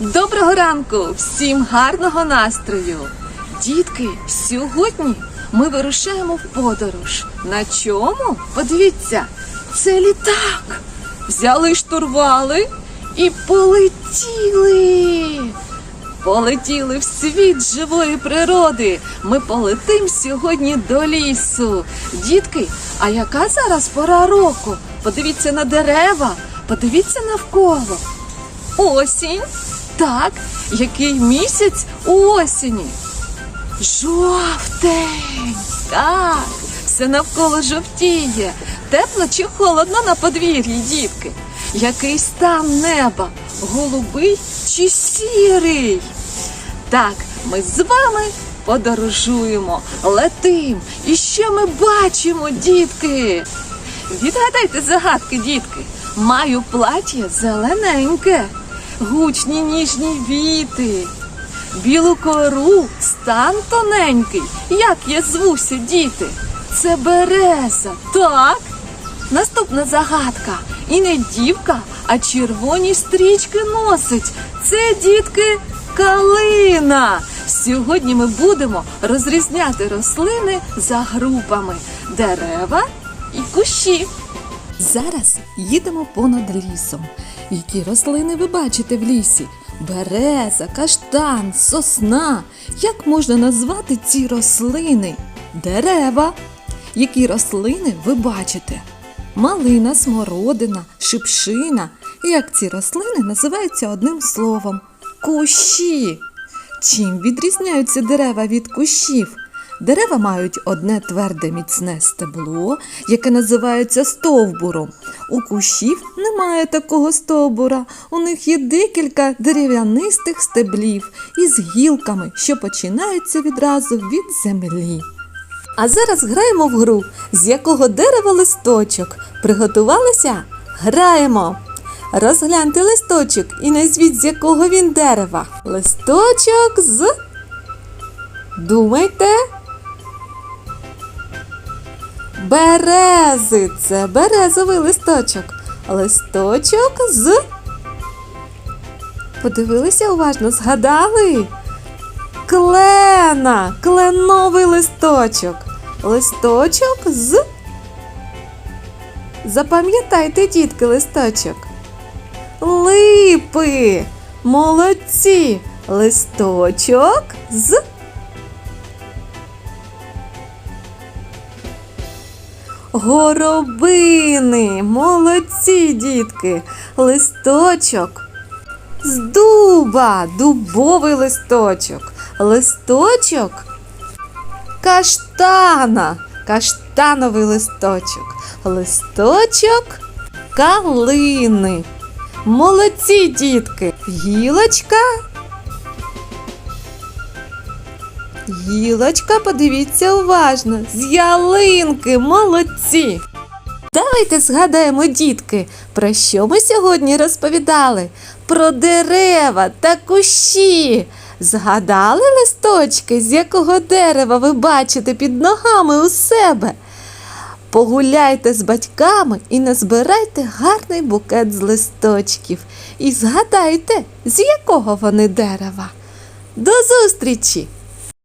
Доброго ранку! Всім гарного настрою! Дітки, сьогодні ми вирушаємо в подорож. На чому? Подивіться, це літак. Взяли штурвали і полетіли. Полетіли в світ живої природи. Ми полетим сьогодні до лісу. Дітки, а яка зараз пора року? Подивіться на дерева, подивіться навколо. Осінь? Так, який місяць у осені? Жовтень. Так, все навколо жовтіє. Тепло чи холодно на подвір'ї, дітки? Який стан неба? Голубий чи сірий? Так, ми з вами подорожуємо, летим. І що ми бачимо, дітки? Відгадайте загадки, дітки. Маю плаття зелененьке, гучні ніжні віти, білу кору, стан тоненький. Як я звуся, діти? Це береза, так? Наступна загадка. І не дівка, а червоні стрічки носить. Це дітки калина. Сьогодні ми будемо розрізняти рослини за групами дерева і кущі. Зараз їдемо понад лісом. Які рослини ви бачите в лісі? Береза, каштан, сосна. Як можна назвати ці рослини? Дерева. Які рослини ви бачите? Малина, смородина, шипшина. Як ці рослини називаються одним словом? Кущі. Чим відрізняються дерева від кущів? Дерева мають одне тверде міцне стебло, яке називається стовбуром. У кущів немає такого стовбура. У них є декілька дерев'янистих стеблів із гілками, що починаються відразу від землі. А зараз граємо в гру, з якого дерева листочок. Приготувалися? Граємо! Розгляньте листочок і назвіть, з якого він дерева. Листочок з. Думайте. Берези. Це березовий листочок. Листочок з. Подивилися уважно, згадали? Клена, кленовий листочок. Листочок з. Запам'ятайте, дітки, листочок. Липи. Молодці. Листочок з. Горобини. Молодці, дітки. Листочок з дуба, дубовий листочок, листочок каштана, каштановий листочок, листочок калини. Молодці, дітки, гілочка. Гілочка, подивіться уважно, з ялинки, молодці. Давайте згадаємо, дітки, про що ми сьогодні розповідали? Про дерева та кущі. Згадали листочки, з якого дерева ви бачите під ногами у себе? Погуляйте з батьками і назбирайте гарний букет з листочків. І згадайте, з якого вони дерева. До зустрічі!